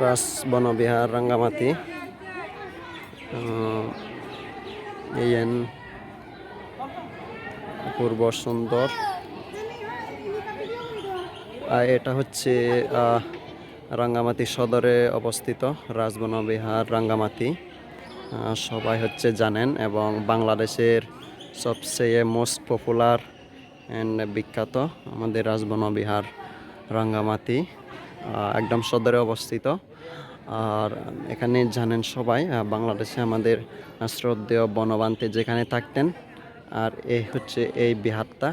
রাস Van Vihar রাঙ্গামাতি N অপূর্ব সুন্দর আর এটা হচ্ছে আহ, রাঙ্গামাটি সদরে অবস্থিত রাজবনবিহার রাঙ্গামাটি আহ, সবাই হচ্ছে জানেন এবং বাংলাদেশের সবচেয়ে মোস্ট পপুলার অ্যান্ড বিখ্যাত আমাদের রাজবনবিহার রাঙ্গামাটি আহ, একদম সদরে অবস্থিত। আর এখানে জানেন সবাই বাংলাদেশে আমাদের শ্রদ্ধেয় বনবান্তে যেখানে থাকতেন, আর এই হচ্ছে এই বিহারটা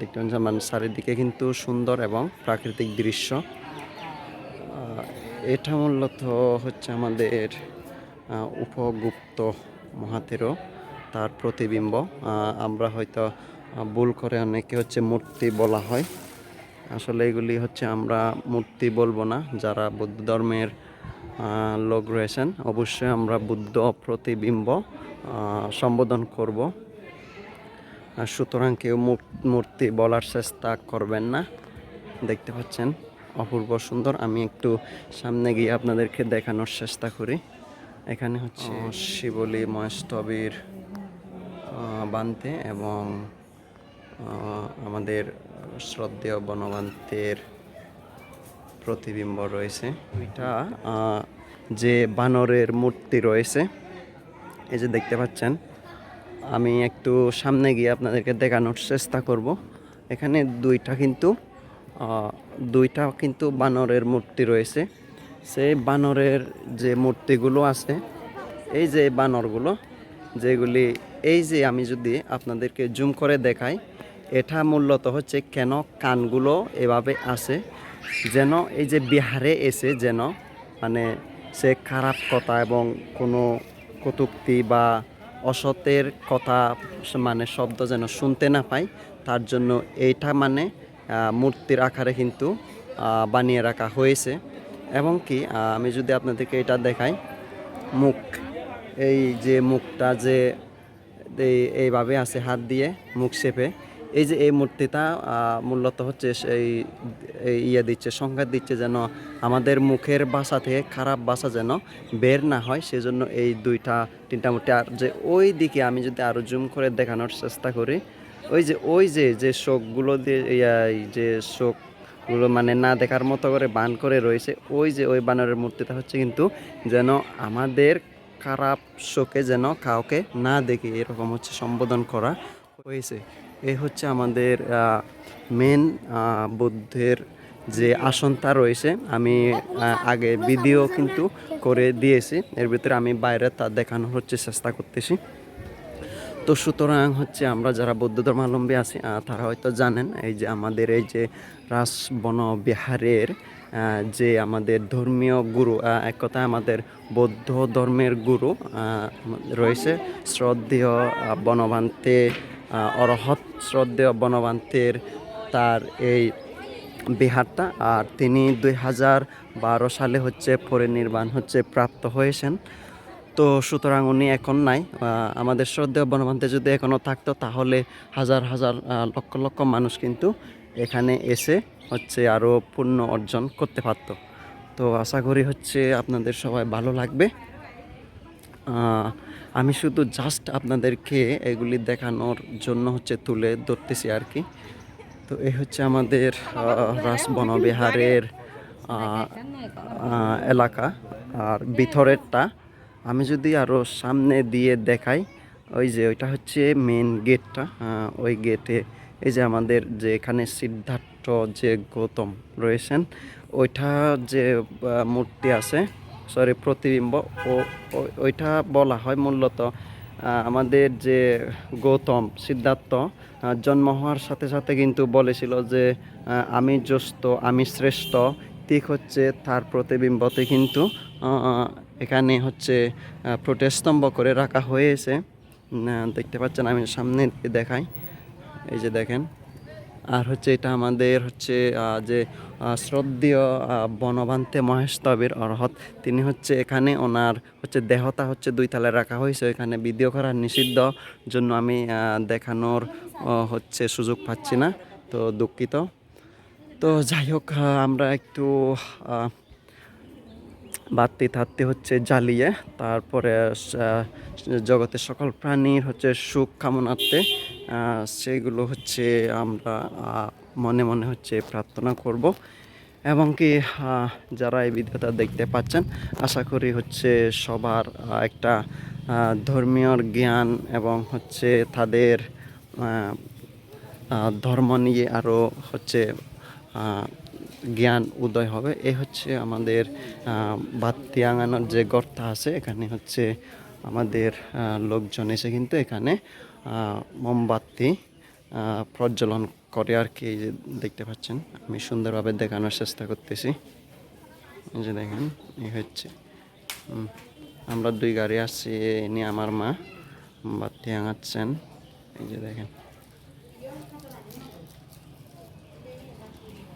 দেখতে পাচ্ছেন মানে চারিদিকে কিন্তু সুন্দর এবং প্রাকৃতিক দৃশ্য। এটা মূলত হচ্ছে আমাদের উপগুপ্ত মহাতেরো তার প্রতিবিম্ব। আমরা হয়তো ভুল করে অনেকে হচ্ছে মূর্তি বলা হয়। আসলে এগুলি হচ্ছে আমরা মূর্তি বলব না যারা বৌদ্ধ ধর্মের লোক রয়েছেন। অবশ্যই আমরা বুদ্ধ প্রতিবিম্ব সম্বোধন করব। আর সুতরাং কেউ মূর- মূর্তি বলার চেষ্টা করবেন না। দেখতে পাচ্ছেন অপূর্ব সুন্দর। আমি একটু সামনে গিয়ে আপনাদেরকে দেখানোর চেষ্টা করি। এখানে হচ্ছে শিবলী মহেশতবীর বানতে এবং আমাদের শ্রদ্ধেয় বনবান্তের প্রতিবিম্ব রয়েছে। এটা যে বানরের মূর্তি রয়েছে, এই যে দেখতে পাচ্ছেন, আমি একটু সামনে গিয়ে আপনাদেরকে দেখানোর চেষ্টা করব। এখানে দুইটা কিন্তু দুইটা কিন্তু বানরের মূর্তি রয়েছে। সেই বানরের যে মূর্তিগুলো আছে, এই যে বানরগুলো, যেগুলি, এই যে আমি যদি আপনাদেরকে জুম করে দেখাই এটা মূলত হচ্ছে কেন কানগুলো এভাবে আসে যেন এই যে বিহারে এসে যেন মানে সে খারাপ কথা এবং কোনো কটুক্তি বা অসতের কথা মানে শব্দ যেন শুনতে না পাই তার জন্য এইটা মানে মূর্তির আকারে কিন্তু বানিয়ে রাখা হয়েছে। এবং কি আমি যদি আপনাদেরকে এটা দেখাই, মুখ, এই যে মুখটা যে এইভাবে আছে হাত দিয়ে মুখ চেপে এই যে এই মূর্তিটা মূলত হচ্ছে এই ইয়ে দিচ্ছে, সংঘাত দিচ্ছে যেন আমাদের মুখের বাসা থেকে খারাপ বাসা যেন বের না হয়। সেজন্য এই দুইটা, তিনটা মূর্তি। আর যে ওই দিকে আমি যদি আরও জুম করে দেখানোর চেষ্টা করি, ওই যে ওই যে যে শোকগুলো দিয়ে যে শোকগুলো মানে না দেখার মতো করে বান করে রয়েছে, ওই যে, ওই বানরের মূর্তিটা হচ্ছে কিন্তু যেন আমাদের খারাপ শোকে যেন কাউকে না দেখে এরকম হচ্ছে সম্বোধন করা হয়েছে। এই হচ্ছে আমাদের মেন বুদ্ধের যে আসনটা রয়েছে, আমি আগে ভিডিও কিন্তু করে দিয়েছি। এর ভিতরে আমি বাইরে তা দেখানোর হচ্ছে চেষ্টা করতেছি। তো সুতরাং হচ্ছে আমরা যারা বৌদ্ধ ধর্মাবলম্বী আছি তারা হয়তো জানেন, এই যে আমাদের এই যে রাসবন বিহারের যে আমাদের ধর্মীয় গুরু এক কথায় আমাদের বৌদ্ধ ধর্মের গুরু রয়েছে। শ্রদ্ধেয় বনবান্তে আহ, অরহৎ শ্রদ্ধেয় বনবান্তের তার এই বিহারটা। আর তিনি দুই হাজার বারো সালে হচ্ছে পরিনির্বাণ হচ্ছে প্রাপ্ত হয়েছেন। তো সুতরাং উনি এখন নাই। আমাদের শ্রদ্ধেয় বনবান্তে যদি এখনও থাকতো তাহলে হাজার হাজার লক্ষ লক্ষ মানুষ কিন্তু এখানে এসে হচ্ছে আরও পুণ্য অর্জন করতে পারতো। তো আশা করি হচ্ছে আপনাদের সবাই ভালো লাগবে। আমি শুধু জাস্ট আপনাদেরকে এগুলি দেখানোর জন্য হচ্ছে তুলে ধরতেছি আর কি। তো এই হচ্ছে আমাদের রাস আহ, এলাকা আর ভিতরেরটা। আমি যদি আরও সামনে দিয়ে দেখাই ওই যে ওইটা হচ্ছে মেন গেটটা ওই গেটে এই যে আমাদের যে এখানে সিদ্ধার্থ যে গৌতম রয়েছেন ওইটা যে মূর্তি আছে সরি প্রতিবিম্ব ও ওইটা বলা হয় মূলত আমাদের যে গৌতম সিদ্ধার্থ জন্ম হওয়ার সাথে সাথে কিন্তু বলেছিল যে আমি জ্যেষ্ঠ আমি শ্রেষ্ঠ ঠিক হচ্ছে তার প্রতিবিম্বতে কিন্তু এখানে হচ্ছে আহ, প্রতিস্তম্ভ করে রাখা হয়েছে। দেখতে পাচ্ছেন আমি সামনে দেখাই। এই যে দেখেন আর হচ্ছে এটা আমাদের হচ্ছে যে শ্রদ্ধেয় বনবান্তে মহেশতবের অরহত, তিনি হচ্ছে এখানে ওনার হচ্ছে দেহতা হচ্ছে দুই তালে রাখা হয়েছে। এখানে ভিডিও করার নিষিদ্ধ জন্য আমি দেখানোর হচ্ছে সুযোগ পাচ্ছি না, তো দুঃখিত। তো যাই হোক আমরা একটু বাড়তে থাকতে হচ্ছে জ্বালিয়ে, তারপরে জগতের সকল প্রাণীর হচ্ছে সুখ কামনার্থে সেগুলো হচ্ছে আমরা মনে মনে হচ্ছে প্রার্থনা করব। এবং কি যারা এই ভিডিওটা দেখতে পাচ্ছেন আশা করি হচ্ছে সবার একটা ধর্মীয় জ্ঞান এবং হচ্ছে তাদের ধর্ম নিয়ে আরও হচ্ছে জ্ঞান উদয় হবে। এ হচ্ছে আমাদের আহ, বাতি আঙানোর যে গর্ত আছে এখানে হচ্ছে আমাদের লোকজন এসে কিন্তু এখানে মোমবাতি প্রজ্বলন করে আর কি এই যে দেখতে পাচ্ছেন, আমি সুন্দরভাবে দেখানোর চেষ্টা করতেছি। এই যে দেখেন এই হচ্ছে আমরা দুই গাড়ি আসছি নিয়ে আমার মা মোমবাতি আঙাচ্ছেন। এই যে দেখেন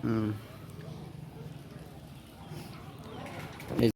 হুম